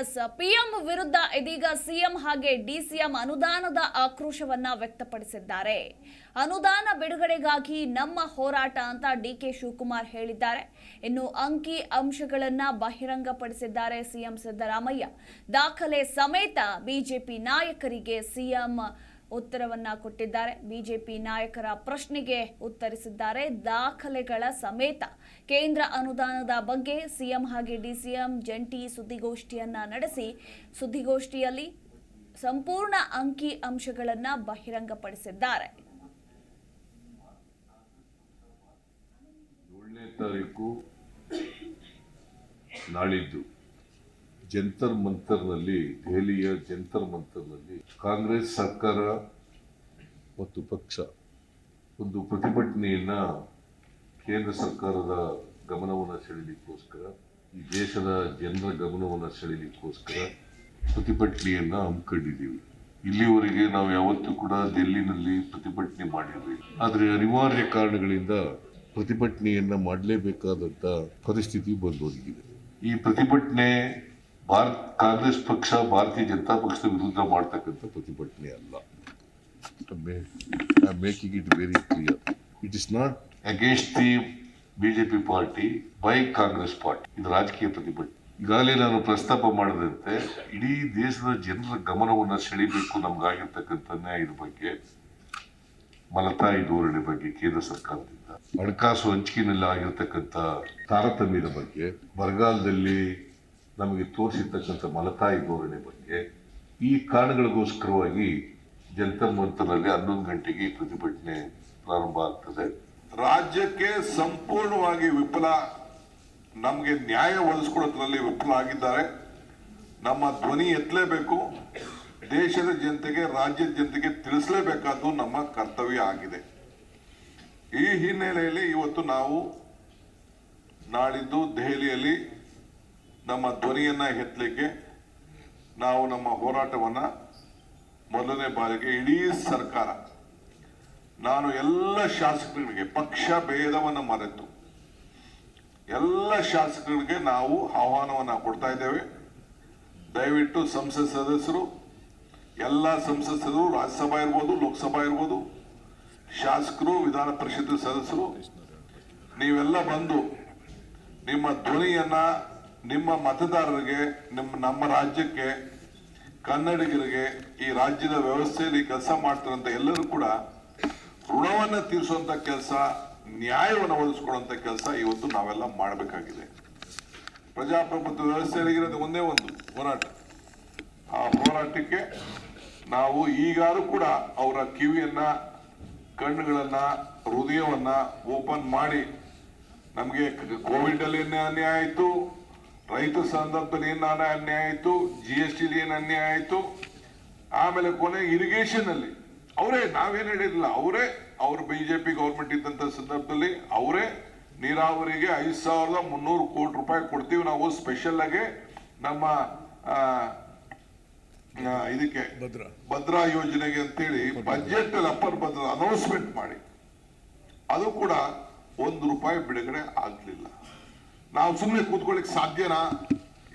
S, PM ವಿರುದ್ಧ ಇದೀಗ CM ಹಾಗೆ ಡಿಸಿಎಂ ಅನುದಾನದ ಆಕ್ರೋಶವನ್ನ ವ್ಯಕ್ತಪಡಿಸಿದ್ದಾರೆ. ಅನುದಾನ ಬಿಡುಗಡೆಗಾಗಿ ನಮ್ಮ ಹೋರಾಟ ಅಂತ ಡಿಕೆ ಶಿವಕುಮಾರ್ ಹೇಳಿದ್ದಾರೆ. ಇನ್ನು ಅಂಕಿ ಅಂಶಗಳನ್ನ ಬಹಿರಂಗಪಡಿಸಿದ್ದಾರೆ ಸಿಎಂ ಸಿದ್ದರಾಮಯ್ಯ. ದಾಖಲೆ ಸಮೇತ ಬಿಜೆಪಿ ನಾಯಕರಿಗೆ ಸಿಎಂ ಉತ್ತರವನ್ನ ಕೊಟ್ಟಿದ್ದಾರೆ. ಬಿಜೆಪಿ ನಾಯಕರ ಪ್ರಶ್ನೆಗೆ ಉತ್ತರಿಸಿದ್ದಾರೆ. ದಾಖಲೆಗಳ ಸಮೇತ ಕೇಂದ್ರ ಅನುದಾನದ ಬಗ್ಗೆ ಸಿಎಂ ಹಾಗೆ ಡಿಸಿಎಂ ಜಂಟಿ ಸುದ್ದಿಗೋಷ್ಠಿಯನ್ನ ನಡೆಸಿ, ಸುದ್ದಿಗೋಷ್ಠಿಯಲ್ಲಿ ಸಂಪೂರ್ಣ ಅಂಕಿ ಅಂಶಗಳನ್ನ ಬಹಿರಂಗಪಡಿಸಿದ್ದಾರೆ. ತಾರೀಕು ನಾಳಿದ್ದು. ಜಂತರ್ ಮಂತರ್ನಲ್ಲಿ, ದೆಹಲಿಯ ಜಂತರ್ ಮಂತರ್ನಲ್ಲಿ ಕಾಂಗ್ರೆಸ್ ಸರ್ಕಾರ ಮತ್ತು ಪಕ್ಷ ಒಂದು ಪ್ರತಿಭಟನೆಯನ್ನ ಕೇಂದ್ರ ಸರ್ಕಾರದ ಗಮನವನ್ನು ಸೆಳೆಯಲಿಕ್ಕೋಸ್ಕರ, ಈ ದೇಶದ ಜನರ ಗಮನವನ್ನು ಸೆಳೆಯಲಿಕ್ಕೋಸ್ಕರ ಪ್ರತಿಭಟನೆಯನ್ನ ಹಮ್ಮಿಕೊಂಡಿದ್ದೀವಿ. ಇಲ್ಲಿವರೆಗೆ ನಾವು ಯಾವತ್ತೂ ಕೂಡ ದೆಹಲಿನಲ್ಲಿ ಪ್ರತಿಭಟನೆ ಮಾಡಿರಲಿಲ್ಲ. ಆದರೆ ಅನಿವಾರ್ಯ ಕಾರಣಗಳಿಂದ ಪ್ರತಿಭಟನೆಯನ್ನ ಮಾಡಲೇಬೇಕಾದಂಥ ಪರಿಸ್ಥಿತಿ ಬಂದೋಗಿದೆ. ಈ ಪ್ರತಿಭಟನೆ ಭಾರತ ಕಾಂಗ್ರೆಸ್ ಪಕ್ಷ ಭಾರತೀಯ ಜನತಾ ಪಕ್ಷದ ವಿರುದ್ಧ ಮಾಡ್ತಕ್ಕಂಥ ಪ್ರತಿಭಟನೆ ಅಲ್ಲ. Making it very clear it is not against the BJP party by Congress party ಇದು ರಾಜಕೀಯ ಪ್ರತಿಭಟನೆ. ಈಗಾಗಲೇ ನಾನು ಪ್ರಸ್ತಾಪ ಮಾಡಿದಂತೆ ಇಡೀ ದೇಶದ ಜನರ ಗಮನವನ್ನು ಸೆಳಿಬೇಕು ನಮ್ಗಾಗಿರ್ತಕ್ಕಂಥ ಇದ್ರ ಬಗ್ಗೆ ಮಲತಾಯಿ ಧೋರಣೆ ಬಗ್ಗೆ ಕೇಂದ್ರ ಸರ್ಕಾರದಿಂದ. ಹಣಕಾಸು ಹಂಚಿಕೆನಲ್ಲಿ ಆಗಿರ್ತಕ್ಕಂಥ ತಾರತಮ್ಯದ ಬಗ್ಗೆ ಬರಗಾಲದಲ್ಲಿ ನಮಗೆ ತೋರಿಸಿರ್ತಕ್ಕಂಥ ಮಲತಾಯಿ ಧೋರಣೆ ಬಗ್ಗೆ ಈ ಕಾರಣಗಳಿಗೋಸ್ಕರವಾಗಿ ಜಂತರ್ ಮಂತರ್ನಲ್ಲಿ ಹನ್ನೊಂದು ಗಂಟೆಗೆ ಪ್ರತಿಭಟನೆ ಪ್ರಾರಂಭ ಆಗ್ತದೆ. ರಾಜ್ಯಕ್ಕೆ ಸಂಪೂರ್ಣವಾಗಿ ವಿಫಲ, ನಮಗೆ ನ್ಯಾಯ ಒದಗಿಸ್ಕೊಡೋದ್ರಲ್ಲಿ ವಿಫಲ ಆಗಿದ್ದಾರೆ. ನಮ್ಮ ಧ್ವನಿ ಎತ್ತಲೇಬೇಕು. ದೇಶದ ಜನತೆಗೆ, ರಾಜ್ಯದ ಜನತೆಗೆ ತಿಳಿಸಲೇಬೇಕಾದ್ದು ನಮ್ಮ ಕರ್ತವ್ಯ ಆಗಿದೆ. ಈ ಹಿನ್ನೆಲೆಯಲ್ಲಿ ಇವತ್ತು ನಾವು ನಾಳಿದ್ದು ದೆಹಲಿಯಲ್ಲಿ ನಮ್ಮ ಧ್ವನಿಯನ್ನ ಎತ್ತಲಿಕ್ಕೆ ನಾವು ನಮ್ಮ ಹೋರಾಟವನ್ನ ಮೊದಲನೇ ಬಾರಿಗೆ ಇಡೀ ಸರ್ಕಾರ, ನಾನು ಎಲ್ಲ ಶಾಸಕರಿಗೆ ಪಕ್ಷ ಭೇದವನ್ನು ಮರೆತು, ಎಲ್ಲ ಶಾಸಕರಿಗೆ ನಾವು ಆಹ್ವಾನವನ್ನು ಕೊಡ್ತಾ ಇದ್ದೇವೆ. ದಯವಿಟ್ಟು ಸಂಸತ್ ಸದಸ್ಯರು, ಎಲ್ಲ ಸಂಸತ್ ಸದಸ್ಯರು, ರಾಜ್ಯಸಭಾ ಇರ್ಬೋದು, ಲೋಕಸಭಾ ಇರ್ಬೋದು, ಶಾಸಕರು, ವಿಧಾನ ಪರಿಷತ್ ಸದಸ್ಯರು, ನೀವೆಲ್ಲ ಬಂದು ನಿಮ್ಮ ಧ್ವನಿಯನ್ನ ನಿಮ್ಮ ಮತದಾರರಿಗೆ, ನಿಮ್ಮ, ನಮ್ಮ ರಾಜ್ಯಕ್ಕೆ, ಕನ್ನಡಿಗರಿಗೆ ಈ ರಾಜ್ಯದ ವ್ಯವಸ್ಥೆಯಲ್ಲಿ ಕೆಲಸ ಮಾಡ್ತಾರಂತ ಎಲ್ಲರೂ ಕೂಡ ಋಣವನ್ನ ತೀರಿಸುವಂತ ಕೆಲಸ, ನ್ಯಾಯವನ್ನು ಒದಗಿಸ್ಕೊಡುವಂತ ಕೆಲಸ ಇವತ್ತು ನಾವೆಲ್ಲ ಮಾಡಬೇಕಾಗಿದೆ. ಪ್ರಜಾಪ್ರಭುತ್ವ ವ್ಯವಸ್ಥೆಯಲ್ಲಿ ಇರೋದು ಒಂದೇ ಒಂದು ಹೋರಾಟ. ಆ ಹೋರಾಟಕ್ಕೆ ನಾವು ಈಗಾರು ಕೂಡ ಅವರ ಕಿವಿಯನ್ನ, ಕಣ್ಣುಗಳನ್ನ, ಹೃದಯವನ್ನ ಓಪನ್ ಮಾಡಿ ನಮಗೆ ಕೋವಿಡ್ ಅಲ್ಲಿ ಅನ್ಯಾಯ ಆಯ್ತು. ರೈತ ಸಂದರ್ಭದಲ್ಲಿ ಏನು ಅನ್ಯಾಯ ಅನ್ಯಾಯ ಆಯಿತು ಜಿ ಎಸ್ ಟಿಲಿ ಏನು ಅನ್ಯಾಯ ಆಯಿತು ಆಮೇಲೆ ಕೊನೆ ಇರಿಗೇಷನ್ ಅಲ್ಲಿ. ಅವರೇ ನಾವೇನು ಹೇಳಿರಲಿಲ್ಲ ಅವರೇ ಅವರು ಬಿ ಜೆ ಪಿ ಗೌರ್ಮೆಂಟ್ ಇದ್ದಂಥ ಸಂದರ್ಭದಲ್ಲಿ ಅವರೇ ನೀರಾವರಿಗೆ ಐದು ಸಾವಿರದ ಮುನ್ನೂರು ಕೋಟಿ ರೂಪಾಯಿ ಕೊಡ್ತೀವಿ ನಾವು ಸ್ಪೆಷಲ್ ಆಗಿ ನಮ್ಮ ಇದಕ್ಕೆ ಭದ್ರಾ. ಯೋಜನೆಗೆ ಅಂತೇಳಿ ಬಜೆಟ್ ಅಲ್ಲಿ ಅಪ್ಪರ್ ಭದ್ರ ಅನೌನ್ಸ್ಮೆಂಟ್ ಮಾಡಿ. ಅದು ಕೂಡ ಒಂದು ರೂಪಾಯಿ ಬಿಡುಗಡೆ ಆಗ್ಲಿಲ್ಲ. ನಾವು ಸುಮ್ಮನೆ ಕೂತ್ಕೊಳ್ಳಿಕ್ ಸಾಧ್ಯನಾ?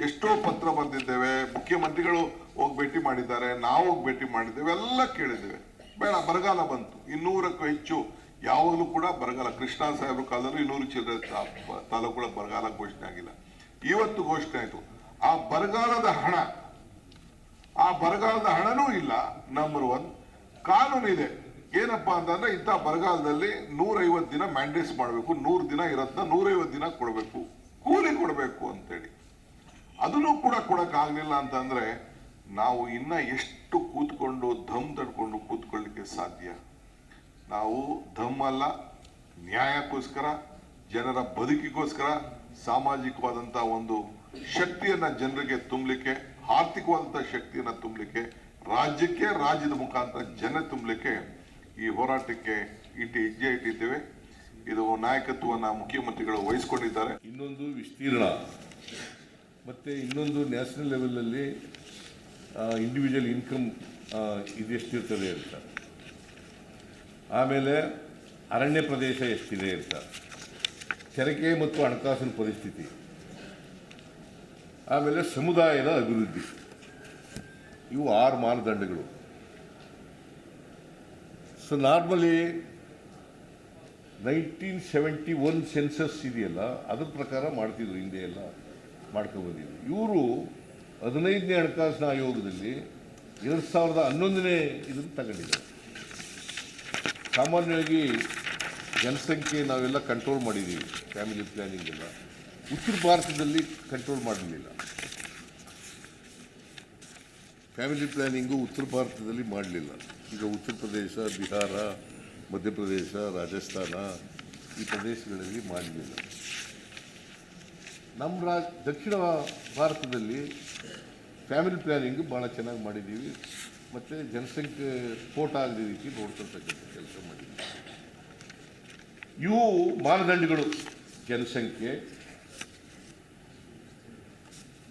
ಎಷ್ಟೋ ಪತ್ರ ಬಂದಿದ್ದೇವೆ ಮುಖ್ಯಮಂತ್ರಿಗಳು ಹೋಗಿ ಭೇಟಿ ಮಾಡಿದ್ದಾರೆ, ನಾವು ಹೋಗಿ ಭೇಟಿ ಮಾಡಿದ್ದೇವೆ, ಎಲ್ಲ ಕೇಳಿದ್ದೇವೆ. ಬೇಡ, ಬರಗಾಲ ಬಂತು. ಇನ್ನೂರಕ್ಕೂ ಹೆಚ್ಚು, ಯಾವಾಗಲೂ ಕೂಡ ಬರಗಾಲ. ಕೃಷ್ಣ ಸಾಹೇಬ್ರ ಕಾಲದಲ್ಲೂ ಇನ್ನೂರು ಚಿಲ್ಲರೆ ತಾಲೂಕುಗಳ ಬರಗಾಲ ಘೋಷಣೆ ಆಗಿಲ್ಲ. ಇವತ್ತು ಘೋಷಣೆ ಆಯಿತು. ಆ ಬರಗಾಲದ ಹಣ, ಆ ಬರಗಾಲದ ಹಣನೂ ಇಲ್ಲ ನಂಬರ್ ಒನ್ ಕಾನೂನು ಇದೆ. ಏನಪ್ಪಾ ಅಂತಂದ್ರೆ ಇಂಥ ಬರಗಾಲದಲ್ಲಿ ನೂರೈವತ್ತು ದಿನ ಮ್ಯಾಂಡೇಟ್ಸ್ ಮಾಡಬೇಕು. ನೂರು ದಿನ ಇರತ್ತ ನೂರೈವತ್ತು ದಿನ ಕೊಡಬೇಕು. ಕೂಲಿ ಕೊಡಬೇಕು ಅಂತೇಳಿ. ಅದನ್ನು ಕೂಡ ಕೊಡಕ್ ಆಗ್ಲಿಲ್ಲ ಅಂತಂದ್ರೆ ನಾವು ಇನ್ನ ಎಷ್ಟು ಕೂತ್ಕೊಂಡು ಧಮ್ ತಡ್ಕೊಂಡು ಕೂತ್ಕೊಳ್ಳಿಕ್ಕೆ ಸಾಧ್ಯ? ನಾವು ಧಮ್ ಅಲ್ಲ, ನ್ಯಾಯಕ್ಕೋಸ್ಕರ, ಜನರ ಬದುಕಿಗೋಸ್ಕರ ಸಾಮಾಜಿಕವಾದಂಥ ಒಂದು ಶಕ್ತಿಯನ್ನ ಜನರಿಗೆ ತುಂಬಲಿಕ್ಕೆ ಆರ್ಥಿಕವಾದಂಥ ಶಕ್ತಿಯನ್ನ ತುಂಬಲಿಕ್ಕೆ, ರಾಜ್ಯಕ್ಕೆ ರಾಜ್ಯದ ಮುಖಾಂತರ ಜನ ತುಂಬಲಿಕ್ಕೆ ಈ ಹೋರಾಟಕ್ಕೆ ಇಟ್ಟು ಹೆಜ್ಜೆ ಇಟ್ಟಿದ್ದೇವೆ. ಇದು ನಾಯಕತ್ವವನ್ನು ಮುಖ್ಯಮಂತ್ರಿಗಳು ವಹಿಸಿಕೊಂಡಿದ್ದಾರೆ. ಇನ್ನೊಂದು ವಿಸ್ತೀರ್ಣ. ಮತ್ತು ಇನ್ನೊಂದು ನ್ಯಾಷನಲ್ ಲೆವೆಲಲ್ಲಿ ಇಂಡಿವಿಜುವಲ್ ಇನ್ಕಮ್ ಇದೆಷ್ಟಿರ್ತದೆ ಅಂತ. ಆಮೇಲೆ ಅರಣ್ಯ ಪ್ರದೇಶ ಎಷ್ಟಿದೆ ಅಂತ. ತೆರಿಗೆ ಮತ್ತು ಹಣಕಾಸಿನ ಪರಿಸ್ಥಿತಿ. ಆಮೇಲೆ ಸಮುದಾಯದ ಅಭಿವೃದ್ಧಿ. ಇವು ಆರು ಮಾನದಂಡಗಳು. So normally nineteen seventy one census ಇದೆಯಲ್ಲ, ಅದ್ರ ಪ್ರಕಾರ ಮಾಡ್ತಿದ್ರು ಹಿಂದೆ ಎಲ್ಲ ಮಾಡ್ಕೊಬಂದಿದ್ರು. ಇವರು ಹದಿನೈದನೇ ಹಣಕಾಸಿನ ಆಯೋಗದಲ್ಲಿ ಎರಡು ಸಾವಿರದ ಹನ್ನೊಂದನೇ ಇದನ್ನು ತಗೊಂಡಿದ್ದಾರೆ. ಸಾಮಾನ್ಯವಾಗಿ ಜನಸಂಖ್ಯೆ ನಾವೆಲ್ಲ ಕಂಟ್ರೋಲ್ ಮಾಡಿದ್ದೀವಿ ಫ್ಯಾಮಿಲಿ ಪ್ಲ್ಯಾನಿಂಗ್ ಎಲ್ಲ. ಉತ್ತರ ಭಾರತದಲ್ಲಿ ಕಂಟ್ರೋಲ್ ಮಾಡಲಿಲ್ಲ. ಫ್ಯಾಮಿಲಿ ಪ್ಲ್ಯಾನಿಂಗು ಉತ್ತರ ಭಾರತದಲ್ಲಿ ಮಾಡಲಿಲ್ಲ. ಈಗ ಉತ್ತರ ಪ್ರದೇಶ, ಬಿಹಾರ ಮಧ್ಯಪ್ರದೇಶ, ರಾಜಸ್ಥಾನ ಈ ಪ್ರದೇಶಗಳಲ್ಲಿ ಮಾಡಲಿಲ್ಲ ನಮ್ಮ ರಾಜ್ ದಕ್ಷಿಣ ಭಾರತದಲ್ಲಿ ಫ್ಯಾಮಿಲಿ ಪ್ಲ್ಯಾನಿಂಗ್ ಭಾಳ ಚೆನ್ನಾಗಿ ಮಾಡಿದ್ದೀವಿ. ಮತ್ತು ಜನಸಂಖ್ಯೆ ಸ್ಫೋಟ ಆಗದ ರೀತಿ ನೋಡ್ಕೊಳ್ತಕ್ಕಂಥ ಕೆಲಸ ಮಾಡಿದ್ದೀವಿ. ಇವು ಮಾನದಂಡಗಳು. ಜನಸಂಖ್ಯೆ,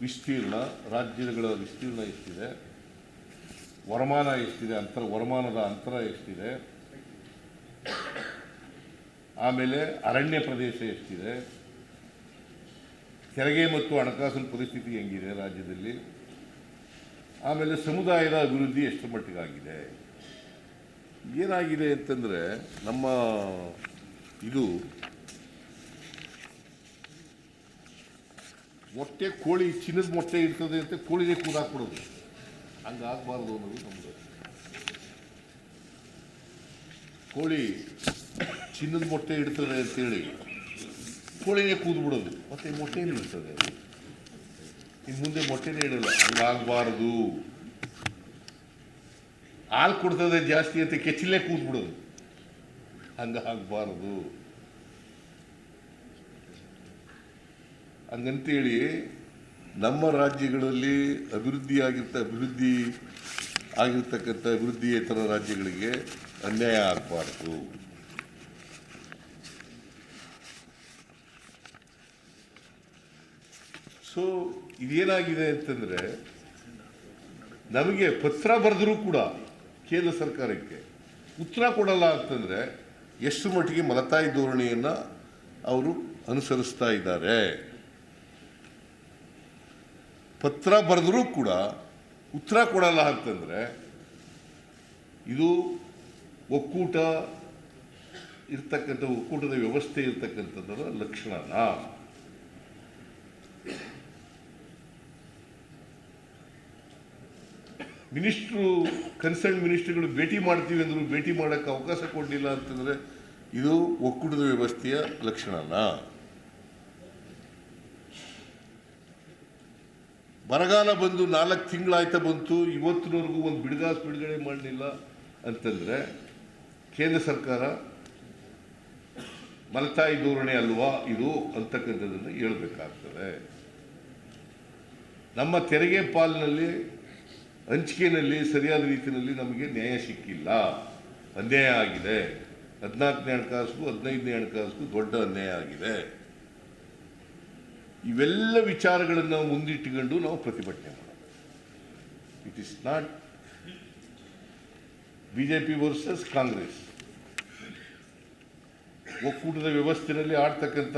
ವಿಸ್ತೀರ್ಣ, ರಾಜ್ಯಗಳ ವಿಸ್ತೀರ್ಣ ಎಷ್ಟಿದೆ? ವರಮಾನ ಎಷ್ಟಿದೆ? ಅಂತರ, ವರಮಾನದ ಅಂತರ ಎಷ್ಟಿದೆ? ಆಮೇಲೆ ಅರಣ್ಯ ಪ್ರದೇಶ ಎಷ್ಟಿದೆ? ತೆರಿಗೆ ಮತ್ತು ಹಣಕಾಸಿನ ಪರಿಸ್ಥಿತಿ ಹೆಂಗಿದೆ ರಾಜ್ಯದಲ್ಲಿ? ಆಮೇಲೆ ಸಮುದಾಯದ ಅಭಿವೃದ್ಧಿ ಎಷ್ಟು ಮಟ್ಟಿಗಾಗಿದೆ? ಏನಾಗಿದೆ ಅಂತಂದರೆ ನಮ್ಮ ಇದು ಮೊಟ್ಟೆ ಕೋಳಿ, ಚಿನ್ನದ ಮೊಟ್ಟೆ ಇರ್ತದೆ ಅಂತ ಕೋಳಿನೇ ಕೂದಾಕ್ಬಿಡೋದು ಹಂಗಾಗಬಾರ್ದು ಅನ್ನೋದು ನಮ್ಮದು ಕೋಳಿ ಚಿನ್ನದ ಮೊಟ್ಟೆ ಇಡ್ತದೆ ಅಂತೇಳಿ. ಕೋಳಿನೇ ಕೂದ್ಬಿಡೋದು ಮತ್ತೆ ಮೊಟ್ಟೆನೂ ಇಡ್ತದೆ ಇನ್ನು ಮುಂದೆ ಮೊಟ್ಟೆನೇ ಇಡಲ್ಲ. ಹಂಗಾಗಬಾರ್ದು ಹಾಲು ಕೊಡ್ತದೆ ಜಾಸ್ತಿ ಅಂತ ಕೆಚ್ಚಲೇ ಕೂದ್ಬಿಡೋದು ಹಂಗಾಗಬಾರ್ದು ಹಂಗಂತೇಳಿ ನಮ್ಮ ರಾಜ್ಯಗಳಲ್ಲಿ ಅಭಿವೃದ್ಧಿ ಆಗಿರ್ತ ಅಭಿವೃದ್ಧಿ ಆಗಿರ್ತಕ್ಕಂಥ ಅಭಿವೃದ್ಧಿಯೇತರ ರಾಜ್ಯಗಳಿಗೆ ಅನ್ಯಾಯ ಆಗಬಾರ್ದು. ಸೊ ಇದೇನಾಗಿದೆ ಅಂತಂದರೆ, ನಮಗೆ ಪತ್ರ ಬರೆದರೂ ಕೂಡ ಕೇಂದ್ರ ಸರ್ಕಾರಕ್ಕೆ ಉತ್ತರ ಕೊಡಲ್ಲ ಅಂತಂದ್ರೆ ಎಷ್ಟು ಮಟ್ಟಿಗೆ ಮಲತಾಯಿ ಧೋರಣೆಯನ್ನು ಅವರು ಅನುಸರಿಸ್ತಾ ಇದ್ದಾರೆ. ಪತ್ರ ಬರೆದರೂ ಕೂಡ ಉತ್ತರ ಕೊಡಲ್ಲ ಅಂತಂದ್ರೆ ಇದು ಒಕ್ಕೂಟ ಇರ್ತಕ್ಕಂಥ, ಒಕ್ಕೂಟದ ವ್ಯವಸ್ಥೆ ಇರ್ತಕ್ಕಂಥದ್ದರ ಲಕ್ಷಣನಾ? ಮಿನಿಸ್ಟ್ರು, ಕನ್ಸರ್ನ್ ಮಿನಿಸ್ಟ್ರುಗಳು ಭೇಟಿ ಮಾಡ್ತೀವಿ ಅಂದರೂ ಭೇಟಿ ಮಾಡೋಕ್ಕೆ ಅವಕಾಶ ಕೊಡಲಿಲ್ಲ ಅಂತಂದರೆ ಇದು ಒಕ್ಕೂಟದ ವ್ಯವಸ್ಥೆಯ ಲಕ್ಷಣನ. ಬರಗಾಲ ಬಂದು ನಾಲ್ಕು ತಿಂಗಳಾಯ್ತಾ ಬಂತು, ಇವತ್ತಿನವರೆಗೂ ಒಂದು ಬಿಡುಗಾಸು ಬಿಡುಗಡೆ ಮಾಡಲಿಲ್ಲ ಅಂತಂದರೆ ಕೇಂದ್ರ ಸರ್ಕಾರ ಮಲತಾಯಿ ಧೋರಣೆ ಅಲ್ವಾ ಇದು ಅಂತಕ್ಕಂಥದ್ದನ್ನು ಹೇಳ್ಬೇಕಾಗ್ತದೆ. ನಮ್ಮ ತೆರಿಗೆ ಪಾಲಿನಲ್ಲಿ ಹಂಚಿಕೆಯಲ್ಲಿ ಸರಿಯಾದ ರೀತಿಯಲ್ಲಿ ನಮಗೆ ನ್ಯಾಯ ಸಿಕ್ಕಿಲ್ಲ. ಅನ್ಯಾಯ ಆಗಿದೆ. ಹದಿನಾಲ್ಕನೇ ಹಣಕಾಸು, ಹದಿನೈದನೇ ಹಣಕಾಸು ದೊಡ್ಡ ಅನ್ಯಾಯ ಆಗಿದೆ. ಇವೆಲ್ಲ ವಿಚಾರಗಳನ್ನು ಮುಂದಿಟ್ಟುಕೊಂಡು ನಾವು ಪ್ರತಿಭಟನೆ ಮಾಡೋಣ it is not B J P versus Congress ಒಕ್ಕೂಟದ ವ್ಯವಸ್ಥೆಯಲ್ಲಿ ಆಡ್ತಕ್ಕಂಥ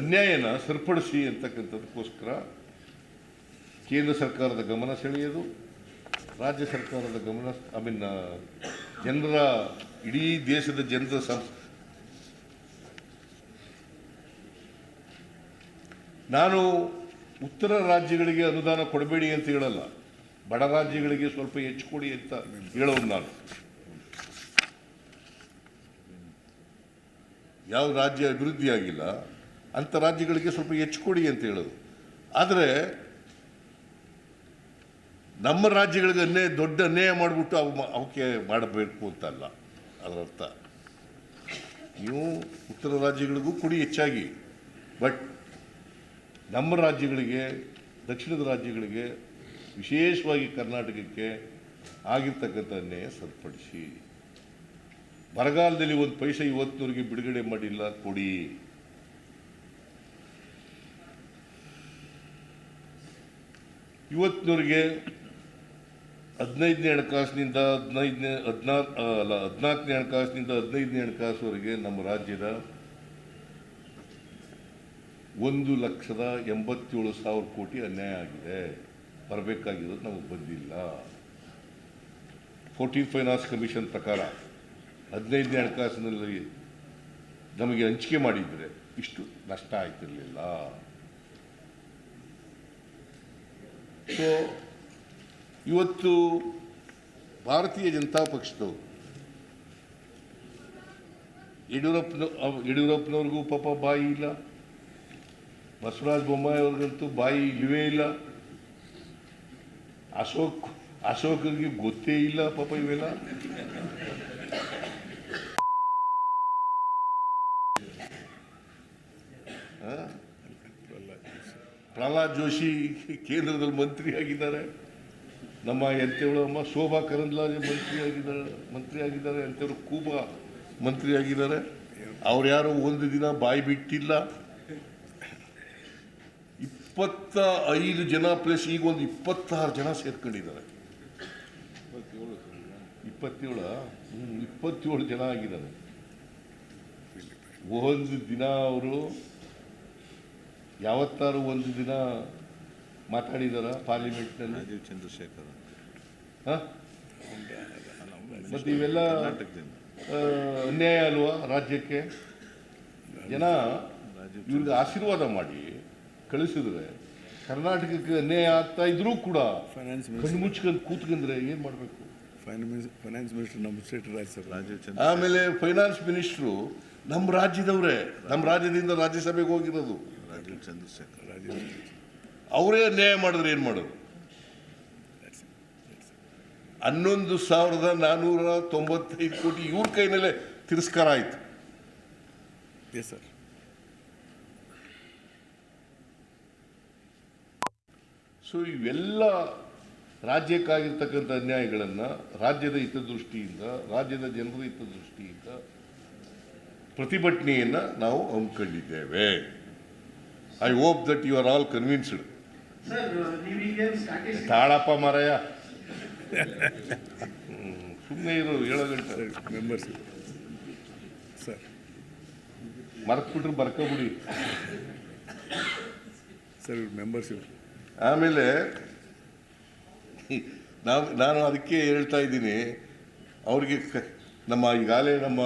ಅನ್ಯಾಯನ ಸರಿಪಡಿಸಿ ಅಂತಕ್ಕಂಥದಕ್ಕೋಸ್ಕರ ಕೇಂದ್ರ ಸರ್ಕಾರದ ಗಮನ ಸೆಳೆಯೋದು, ರಾಜ್ಯ ಸರ್ಕಾರದ ಗಮನ ಐ ಮೀನ್ ಜನರ, ಇಡೀ ದೇಶದ ಜನರ ಸಂಸ್, ನಾನು ಉತ್ತರ ರಾಜ್ಯಗಳಿಗೆ ಅನುದಾನ ಕೊಡಬೇಡಿ ಅಂತ ಹೇಳಲ್ಲ, ಬಡ ರಾಜ್ಯಗಳಿಗೆ ಸ್ವಲ್ಪ ಹೆಚ್ಚು ಕೊಡಿ ಅಂತ ಹೇಳೋದು ನಾನು. ಯಾವ ರಾಜ್ಯ ಅಭಿವೃದ್ಧಿ ಆಗಿಲ್ಲ ಅಂಥ ರಾಜ್ಯಗಳಿಗೆ ಸ್ವಲ್ಪ ಹೆಚ್ಚು ಕೊಡಿ ಅಂತ ಹೇಳೋದು. ಆದರೆ ನಮ್ಮ ರಾಜ್ಯಗಳಿಗೆ ಅನ್ಯಾಯ ದೊಡ್ಡ ಅನ್ಯಾಯ ಮಾಡಿಬಿಟ್ಟು ಅವು ಅವಕ್ಕೆ ಮಾಡಬೇಕು ಅಂತಲ್ಲ ಅದರ ಅರ್ಥ. ನೀವು ಉತ್ತರ ರಾಜ್ಯಗಳಿಗೂ ಕೊಡಿ ಹೆಚ್ಚಾಗಿ. ಬಟ್ ನಮ್ಮ ರಾಜ್ಯಗಳಿಗೆ, ದಕ್ಷಿಣದ ರಾಜ್ಯಗಳಿಗೆ ವಿಶೇಷವಾಗಿ ಕರ್ನಾಟಕಕ್ಕೆ ಆಗಿರ್ತಕ್ಕಂಥ ಅನ್ಯಾಯ ಸರಿಪಡಿಸಿ. ಬರಗಾಲದಲ್ಲಿ ಒಂದು ಪೈಸೆ ಇವತ್ತಿನವರೆಗೆ ಬಿಡುಗಡೆ ಮಾಡಿಲ್ಲ, ಕೊಡಿ. ಇವತ್ತಿನವರೆಗೆ ಹದಿನೈದನೇ ಹಣಕಾಸಿನಿಂದ ಹದಿನೈದನೇ ಹದಿನಾರು ಅಲ್ಲ, ಹದಿನಾಲ್ಕನೇ ಹಣಕಾಸಿನಿಂದ ಹದಿನೈದನೇ ಹಣಕಾಸುವರೆಗೆ ನಮ್ಮ ರಾಜ್ಯದ ಒಂದು ಲಕ್ಷದ ಎಂಬತ್ತೇಳು ಸಾವಿರ ಕೋಟಿ ಅನ್ಯಾಯ ಆಗಿದೆ. ಬರಬೇಕಾಗಿರೋದು ನಮಗೆ ಬಂದಿಲ್ಲ. ಫೋರ್ಟಿ ಫೈನಾನ್ಸ್ ಕಮಿಷನ್ ಪ್ರಕಾರ ಹದಿನೈದನೇ ಹಣಕಾಸಿನಲ್ಲಿ ನಮಗೆ ಹಂಚಿಕೆ ಮಾಡಿದರೆ ಇಷ್ಟು ನಷ್ಟ ಆಯ್ತಿರಲಿಲ್ಲ. ಸೊ ಇವತ್ತು ಭಾರತೀಯ ಜನತಾ ಪಕ್ಷದವರು, ಯಡಿಯೂರಪ್ಪನ ಯಡಿಯೂರಪ್ಪನವ್ರಿಗೂ ಪಾಪ ಬಾಯಿ ಇಲ್ಲ. ಬಸವರಾಜ ಬೊಮ್ಮಾಯಿ ಅವ್ರಿಗಂತೂ ಬಾಯಿ ಇಲ್ಲವೇ ಇಲ್ಲ. ಅಶೋಕ್, ಅಶೋಕರಿಗೆ ಗೊತ್ತೇ ಇಲ್ಲ ಪಾಪ ಇವೆಲ್ಲ ಆ? ಪ್ರಹ್ಲಾದ್ ಜೋಶಿ ಕೇಂದ್ರದಲ್ಲಿ ಮಂತ್ರಿ ಆಗಿದ್ದಾರೆ ನಮ್ಮ ಎಂತೆವಳು ಅಮ್ಮ ಶೋಭಾ ಕರಂದ್ಲಾಜೆ ಮಂತ್ರಿ ಆಗಿದ್ದಾರೆ ಮಂತ್ರಿ ಆಗಿದ್ದಾರೆ ಎಂತೆವರು ಕೂಬಾ ಮಂತ್ರಿ ಆಗಿದ್ದಾರೆ ಅವ್ರು ಯಾರು ಒಂದು ದಿನ ಬಾಯಿ ಬಿಟ್ಟಿಲ್ಲ. ಇಪ್ಪತ್ತ ಐದು ಜನ ಪ್ಲಸ್ ಈಗ ಒಂದು ಇಪ್ಪತ್ತಾರು ಜನ ಸೇರ್ಕೊಂಡಿದ್ದಾರೆ. ಇಪ್ಪತ್ತೇಳು ಇಪ್ಪತ್ತೇಳು ಜನ ಆಗಿದ್ದಾರೆ. ಒಂದು ದಿನ ಅವರು ಯಾವತ್ತಾರು ಒಂದು ದಿನ ಮಾತಾಡಿದಾರ ಪಾರ್ಲಿಮೆಂಟ್ನಲ್ಲಿ? ರಾಜೀವ್ ಚಂದ್ರಶೇಖರ್ ಮತ್ತು ಇವೆಲ್ಲ ಅನ್ಯಾಯ ಅಲ್ವಾ ರಾಜ್ಯಕ್ಕೆ? ಜನ ಇವ್ರಿಗೆ ಆಶೀರ್ವಾದ ಮಾಡಿ ಕಳಿಸಿದ್ರೆ ಕರ್ನಾಟಕಕ್ಕೆ ಅನ್ಯಾಯ ಆಗ್ತಾ ಇದ್ರೂ ಕೂಡ ಫೈನಾನ್ಸ್ ಕಣ್ಣು ಮುಚ್ಕೊಂಡು ಕೂತ್ಕೊಂಡ್ರೆ ಏನು ಮಾಡಬೇಕು? ಫೈನಾನ್ಸ್ ಫೈನಾನ್ಸ್ ಮಿನಿಸ್ಟರ್ ನಮ್ಮ ಸ್ಟೇಟ್ ರಾಜ್ಯ ಸರ್. ರಾಜೀವ್ ಚಂದ್ರ ಆಮೇಲೆ ಫೈನಾನ್ಸ್ ಮಿನಿಸ್ಟ್ರು ನಮ್ಮ ರಾಜ್ಯದವರೇ ನಮ್ಮ ರಾಜ್ಯದಿಂದ ರಾಜ್ಯಸಭೆಗೆ ಹೋಗಿರೋದು. ರಾಜೀವ್ ಚಂದ್ರಶೇಖರ್ ರಾಜೀವ್ ಅವರೇ ಅನ್ಯಾಯ ಮಾಡಿದ್ರೆ ಏನು ಮಾಡೋದು? ಹನ್ನೊಂದು ಸಾವಿರದ ನಾನ್ನೂರ ತೊಂಬತ್ತೈದು ಕೋಟಿ ಇವ್ರ ಕೈನಲ್ಲೇ ತಿರಸ್ಕಾರ ಆಯ್ತು. ಸರ್ ಸೊ ಇವೆಲ್ಲ ರಾಜ್ಯಕ್ಕಾಗಿರ್ತಕ್ಕಂಥ ಅನ್ಯಾಯಗಳನ್ನು ರಾಜ್ಯದ ಹಿತದೃಷ್ಟಿಯಿಂದ ರಾಜ್ಯದ ಜನರ ಹಿತದೃಷ್ಟಿಯಿಂದ ಪ್ರತಿಭಟನೆಯನ್ನು ನಾವು ಹಮ್ಮಿಕೊಂಡಿದ್ದೇವೆ. I hope that you are all convinced ತಾಳಪ್ಪ ಮಾರಾಯ. ಸುಮ್ಮನೆ ಇರು ಏಳು ಗಂಟೆ ಮೆಂಬರ್ಸ್ ಮೆಂಬರ್ಶಿಪ್ ಸರ್ ಮರ್ತ್ಬಿಟ್ರೆ ಬರ್ಕೊಬಿಡಿ. ಸರ್ ಮೆಂಬರ್ಸ್ ಆಮೇಲೆ ನಾವು ನಾನು ಅದಕ್ಕೆ ಹೇಳ್ತಾ ಇದ್ದೀನಿ ಅವ್ರಿಗೆ ಕ- ನಮ್ಮ ಈಗಾಗಲೇ ನಮ್ಮ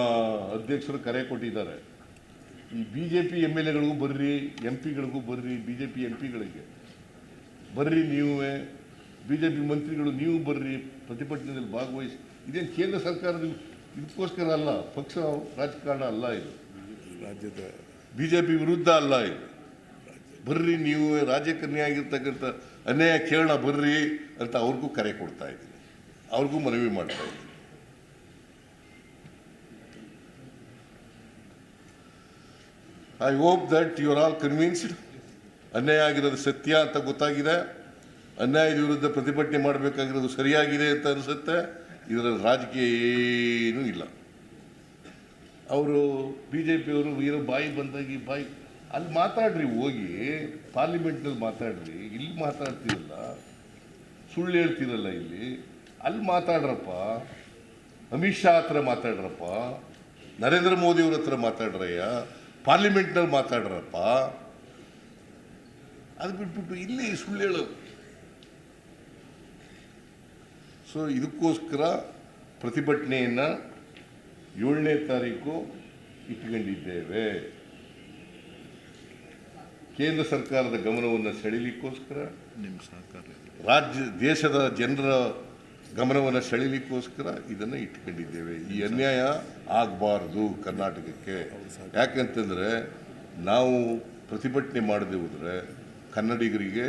ಅಧ್ಯಕ್ಷರು ಕರೆ ಕೊಟ್ಟಿದ್ದಾರೆ. ಈ B J P M L ಎಗಳಿಗೂ ಬರ್ರಿ ಎಂ ಪಿಗಳಿಗೂ ಬರ್ರಿ ಬಿ ಜೆ ಪಿ ಎಂ ಪಿಗಳಿಗೆ ಬರ್ರಿ ನೀವೇ ಬಿ ಜೆ ಪಿ ಮಂತ್ರಿಗಳು ನೀವು ಬರ್ರಿ ಪ್ರತಿಭಟನೆಯಲ್ಲಿ ಭಾಗವಹಿಸಿ. ಇದೇನು ಕೇಂದ್ರ ಸರ್ಕಾರದ ಇದಕ್ಕೋಸ್ಕರ ಅಲ್ಲ ಪಕ್ಷ ರಾಜಕಾರಣ ಅಲ್ಲ ಇದು. ರಾಜ್ಯದ ಬಿ ಜೆ ಪಿ ವಿರುದ್ಧ ಅಲ್ಲ ಇದು. ಬರ್ರಿ ನೀವು ರಾಜಕಾರಣಿ ಆಗಿರ್ತಕ್ಕಂಥ ಅನ್ಯಾಯ ಕೇಳೋಣ ಬರ್ರಿ ಅಂತ ಅವ್ರಿಗೂ ಕರೆ ಕೊಡ್ತಾ ಇದ್ದೀನಿ. ಅವ್ರಿಗೂ ಮನವಿ ಮಾಡ್ತಾ ಇದ್ದೀನಿ. I hope that you are all convinced ಅನ್ಯಾಯ ಆಗಿರೋದು ಸತ್ಯ ಅಂತ ಗೊತ್ತಾಗಿದೆ. ಅನ್ಯಾಯದ ವಿರುದ್ಧ ಪ್ರತಿಭಟನೆ ಮಾಡಬೇಕಾಗಿರೋದು ಸರಿಯಾಗಿದೆ ಅಂತ ಅನಿಸುತ್ತೆ. ಇದರ ರಾಜಕೀಯ ಏನೂ ಇಲ್ಲ. ಅವರು ಬಿ ಜೆ ಪಿಯವರು ಏನೋ ಬಾಯಿ ಬಂದಾಗಿ ಬಾಯಿ ಅಲ್ಲಿ ಮಾತಾಡ್ರಿ, ಹೋಗಿ ಪಾರ್ಲಿಮೆಂಟ್ನಲ್ಲಿ ಮಾತಾಡ್ರಿ. ಇಲ್ಲಿ ಮಾತಾಡ್ತಿರಲ್ಲ, ಸುಳ್ಳು ಹೇಳ್ತಿರಲ್ಲ ಇಲ್ಲಿ. ಅಲ್ಲಿ ಮಾತಾಡ್ರಪ್ಪ. ಅಮಿತ್ ಶಾ ಹತ್ರ ಮಾತಾಡ್ರಪ್ಪ. ನರೇಂದ್ರ ಮೋದಿ ಅವ್ರ ಹತ್ರ ಮಾತಾಡ್ರಯ್ಯ. ಪಾರ್ಲಿಮೆಂಟ್ನಲ್ಲಿ ಮಾತಾಡ್ರಪ್ಪ. ಅದು ಬಿಟ್ಬಿಟ್ಟು ಇಲ್ಲಿ ಸುಳ್ಳು ಹೇಳೋದು. ಸೊ ಇದಕ್ಕೋಸ್ಕರ ಪ್ರತಿಭಟನೆಯನ್ನು ಏಳನೇ ತಾರೀಕು ಇಟ್ಕೊಂಡಿದ್ದೇವೆ. ಕೇಂದ್ರ ಸರ್ಕಾರದ ಗಮನವನ್ನು ಸೆಳೀಲಿಕ್ಕೋಸ್ಕರ ನಿಮ್ಮ ಸರ್ಕಾರ ರಾಜ್ಯ ದೇಶದ ಜನರ ಗಮನವನ್ನು ಸೆಳೀಲಿಕ್ಕೋಸ್ಕರ ಇದನ್ನು ಇಟ್ಕೊಂಡಿದ್ದೇವೆ. ಈ ಅನ್ಯಾಯ ಆಗಬಾರ್ದು ಕರ್ನಾಟಕಕ್ಕೆ. ಯಾಕೆಂತಂದರೆ ನಾವು ಪ್ರತಿಭಟನೆ ಮಾಡದೆ ಹೋದರೆ ಕನ್ನಡಿಗರಿಗೆ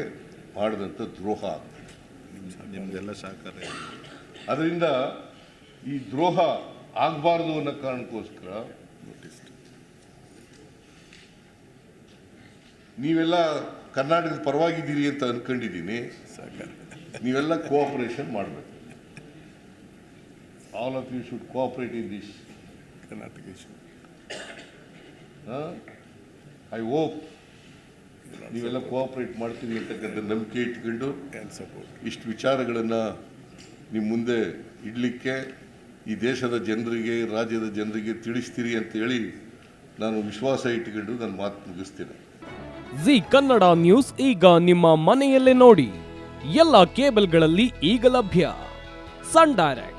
ಮಾಡಿದಂಥ ದ್ರೋಹ ಆಗ್ತದೆ. ಸಹಕಾರ. ಅದರಿಂದ ಈ ದ್ರೋಹ ಆಗಬಾರ್ದು ಅನ್ನೋ ಕಾರಣಕ್ಕೋಸ್ಕರ ನೀವೆಲ್ಲ ಕರ್ನಾಟಕದ ಪರವಾಗಿದ್ದೀರಿ ಅಂತ ಅಂದ್ಕೊಂಡಿದ್ದೀನಿ ನೀವೆಲ್ಲ ಕೋಆಪರೇಷನ್ ಮಾಡಬೇಕು. All of you should in in Karnataka Karnataka issue I hope ನೀವೆಲ್ಲ ಕೋಆಪರೇಟ್ ಮಾಡ್ತೀರಿ ಅಂತಕ್ಕಂಥ ನಂಬಿಕೆ ಇಟ್ಕೊಂಡು ಇಷ್ಟು ವಿಚಾರಗಳನ್ನು ನಿಮ್ಮ ಮುಂದೆ ಇಡಲಿಕ್ಕೆ ಈ ದೇಶದ ಜನರಿಗೆ ರಾಜ್ಯದ ಜನರಿಗೆ ತಿಳಿಸ್ತೀರಿ ಅಂತೇಳಿ ನಾನು ವಿಶ್ವಾಸ ಇಟ್ಕೊಂಡು ನನ್ನ ಮಾತು ಮುಗಿಸ್ತೇನೆ. ಜಿ ಕನ್ನಡ ನ್ಯೂಸ್ ಈಗ ನಿಮ್ಮ ಮನೆಯಲ್ಲೇ ನೋಡಿ. ಎಲ್ಲ ಕೇಬಲ್ಗಳಲ್ಲಿ ಈಗ ಲಭ್ಯ. Sun Direct.